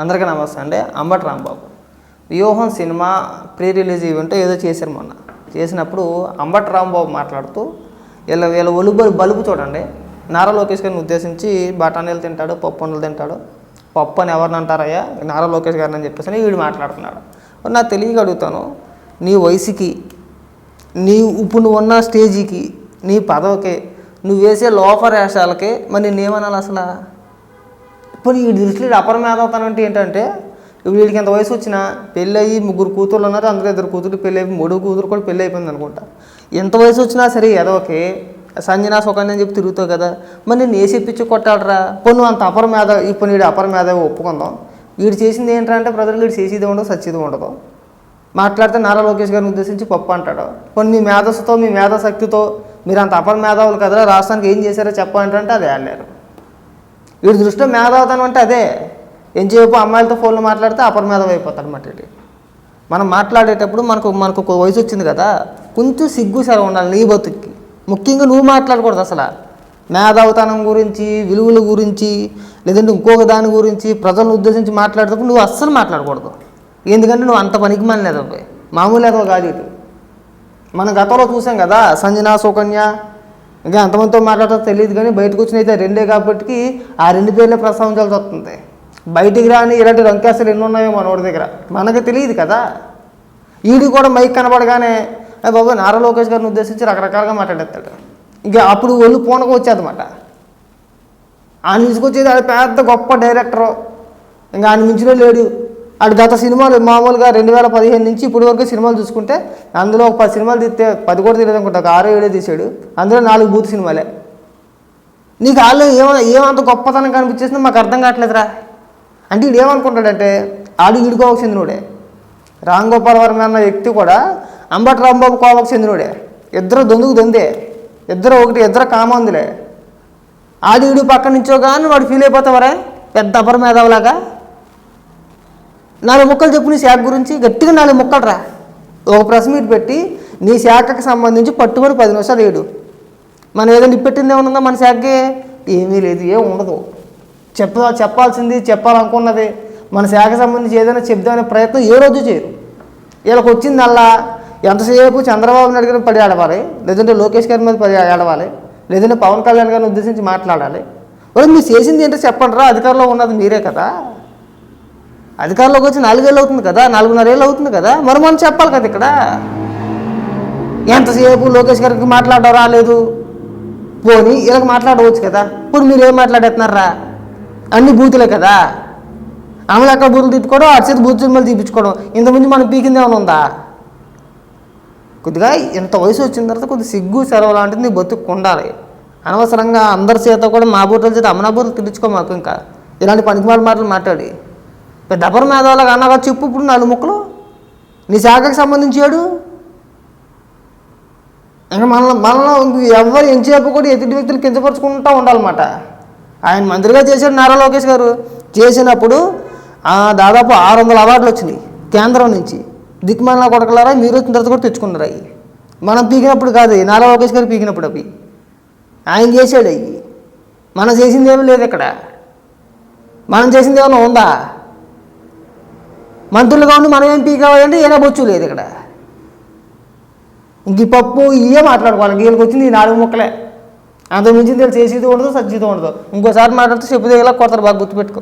అందరికీ నమస్తే అండి. అంబటి రాంబాబు. వ్యూహం సినిమా ప్రీ రిలీజ్ ఈవెంట్ ఏదో చేశారు మొన్న. చేసినప్పుడు అంబటి రాంబాబు మాట్లాడుతూ వీళ్ళ వీళ్ళ ఒలుగు బలుపు చూడండి. నారా లోకేష్ గారిని ఉద్దేశించి బఠానీలు తింటాడు పప్పు తింటాడు. పప్పు అని ఎవరిని అంటారయ్యా? నారా లోకేష్ గారిని అని చెప్పేసి అని వీడు మాట్లాడుతున్నాడు. నా నాకు తెలియక అడుగుతాను. నీ వయసుకి నీ ఇప్పుడు నువ్వు ఉన్న స్టేజీకి నీ పదవికి నువ్వు వేసే లోఫర్ వేషాలకి మరి నేనేమనాలి అసలు? పోనీ ఈ దృష్టిలో అపర మేధావుతానంటే ఏంటంటే ఇప్పుడు వీడికి ఎంత వయసు వచ్చినా పెళ్ళి అయ్యి ముగ్గురు కూతుర్లు ఉన్నారు అందులో ఇద్దరు కూతురు పెళ్ళి అయిపోయి మూడు కూతురు కూడా పెళ్ళి అయిపోయింది అనుకుంటా. ఎంత వయసు వచ్చినా సరే ఏదోకే సంజనా సుఖాన్ని అని చెప్పి తిరుగుతావు కదా మరి నేను ఏ కొట్టాడరా ఇప్పుడు అంత అపర మేధ ఇప్పుడు వీడు అపర మేధ ఒప్పుకుందాం. వీడు చేసింది ఏంటంటే ప్రజలు వీడు చేసేది ఉండదు సచ్చేది ఉండదు. మాట్లాడితే నారా లోకేష్ గారిని ఉద్దేశించి పప్పు అంటాడు. కొన్ని మీ మేధస్సుతో మీ మేధాశక్తితో మీరు అంత అపర మేధావులు కదా రాష్ట్రానికి ఏం చేశారో చెప్పంటే అది వెళ్ళారు వీడి దృష్టిలో మేధావుతనం అంటే అదే. ఎంతసేపు అమ్మాయిలతో ఫోన్లో మాట్లాడితే అపర మేధావి అయిపోతాడు అన్నమాట మనం మాట్లాడేటప్పుడు మనకు మనకు ఒక వయసు వచ్చింది కదా కొంచెం సిగ్గు సరే ఉండాలి నీ బతుక్కి. ముఖ్యంగా నువ్వు మాట్లాడకూడదు అసలు. మేధావుతనం గురించి విలువల గురించి లేదంటే ఇంకొక దాని గురించి ప్రజలను ఉద్దేశించి మాట్లాడేటప్పుడు నువ్వు అస్సలు మాట్లాడకూడదు. ఎందుకంటే నువ్వు అంత పనికి మాలేదు మామూలు ఏదో కాదు ఇటు మనం గతంలో చూసాం కదా సంజన సుకన్య ఇంకా ఎంతమందితో మాట్లాడటం తెలియదు కానీ బయటకు వచ్చిన అయితే రెండే కాబట్టి ఆ రెండు పేర్లే ప్రస్తావించాల్సి వస్తుంది. బయటికి రాని ఇలాంటి రంకేశాలు ఎన్ని ఉన్నాయో మనోడి దగ్గర. మనకు తెలియదు కదా. ఈడు కూడా మైక్ కనబడగానే బాబు నారా లోకేష్ గారిని ఉద్దేశించి రకరకాలుగా మాట్లాడేస్తాడు. ఇంకా అప్పుడు ఒళ్ళు పూనకు వచ్చేదన్నమాట. ఆయన తీసుకొచ్చేది అది పెద్ద గొప్ప డైరెక్టరు. ఇంకా ఆయన మించిన లేడు. అటు గత సినిమాలు మామూలుగా రెండు వేల పదిహేను నుంచి ఇప్పటి వరకు సినిమాలు చూసుకుంటే అందులో ఒక పది సినిమాలు తీస్తే పది కూడా తీయలేదు అనుకుంటా ఒక ఆరో ఏడో తీసాడు అందులో నాలుగు బూత్ సినిమాలే. నీకు వాళ్ళు ఏమ ఏమంత గొప్పతనం కనిపించేసిందో మాకు అర్థం కావట్లేదురా. అంటే వీడు ఏమనుకుంటాడంటే ఆడు ఈడుకోవకు చెందినోడే. రామ్ గోపాల్ వర్మ అన్న వ్యక్తి కూడా అంబటి రాంబాబు కోవకు చెందినోడే. ఇద్దరు దొందుకు దొందే. ఇద్దరు ఒకటి ఇద్దరు కామందులే. ఆడి ఈడు పక్కన నుంచో కానీ వాడు ఫీల్ అయిపోతావరా పెద్ద అపర మేధావులాగా నాలుగు ముక్కలు చెప్పు నీ శాఖ గురించి. గట్టిగా నాలుగు ముక్కలు రా. ఒక ప్రెస్ మీట్ పెట్టి నీ శాఖకు సంబంధించి పట్టుకొని పది నిమిషాలు ఏడు. మనం ఏదైనా ఇప్పెట్టింది ఏమన్నా మన శాఖకే? ఏమీ లేదు ఏం ఉండదు. చెప్ప చెప్పాల్సింది చెప్పాలనుకున్నది మన శాఖ సంబంధించి ఏదైనా చెప్దామనే ప్రయత్నం ఏ రోజు చేయరు. వీళ్ళకి వచ్చిందల్లా ఎంతసేపు చంద్రబాబు నాయుడు గారిని పడి ఆడవాలి లేదంటే లోకేష్ గారి మీద పడి ఆడవాలి లేదంటే పవన్ కళ్యాణ్ గారిని ఉద్దేశించి మాట్లాడాలి? మరి మీరు చేసింది ఏంటో చెప్పండి రా. అధికారంలో ఉన్నది మీరే కదా. అధికారంలోకి వచ్చి నాలుగేళ్ళు అవుతుంది కదా నాలుగున్నరేళ్ళు అవుతుంది కదా మరి మనం చెప్పాలి కదా ఇక్కడ. ఎంతసేపు లోకేష్ గారికి మాట్లాడడం రాలేదు? పోనీ వీళ్ళకి మాట్లాడవచ్చు కదా. ఇప్పుడు మీరు ఏం మాట్లాడేస్తున్నారా? అన్ని బూతులే కదా. ఆమెలు అక్కడ బూతులు తిట్టుకోవడం అటు చేతి బూతు మళ్ళీ తీపించుకోవడం ఇంతకుముందు మనం పీకింది ఏమైనా ఉందా? కొద్దిగా ఇంత వయసు వచ్చిన తర్వాత కొద్దిగా సిగ్గు సెలవు లాంటిది నీ బతుకు ఉండాలి. అనవసరంగా అందరి చేత కూడా మా బూటల చేత అమ్మనా బూటలు తిట్టించుకో మాకు ఇంకా. ఇలాంటి పనికిమాల మాటలు మాట్లాడి. పెద్ద అపర మేధావులకు అన్నగా చెప్పు ఇప్పుడు నాలుగు ముక్కలు. నీ శాఖకు సంబంధించి ఏడు? ఇంకా మన మనలో ఎవరు ఎంతసేపు కూడా ఎదుటి వ్యక్తులు కించపరుచుకుంటూ ఉండాలన్నమాట. ఆయన మంత్రిగా చేశాడు నారా లోకేష్ గారు. చేసినప్పుడు దాదాపు ఆరు వందల అవార్డులు వచ్చినాయి కేంద్రం నుంచి. దిక్మాల కొడకలారా మీరు వచ్చిన తర్వాత కూడా తెచ్చుకున్నారు అవి. మనం పీకినప్పుడు కాదు నారా లోకేష్ గారు పీకినప్పుడు అవి. ఆయన చేశాడు అవి. మనం చేసింది ఏమీ లేదు ఇక్కడ. మనం చేసింది ఏమైనా ఉందా? మంత్రులుగా ఉండి మనం ఎంపీ కావాలంటే ఏనా బొచ్చు లేదు ఇక్కడ. ఇంక పప్పు ఇవే మాట్లాడుకోవాలి. వీళ్ళకి వచ్చింది ఈ నాలుగు ముక్కలే. అంత తెలిసి వీళ్ళు చేసేది ఉండదు సచ్చేది ఉండదు. ఇంకోసారి మాట్లాడితే చెప్పు దగ్గర కొడతారు బాగా గుర్తుపెట్టుకో.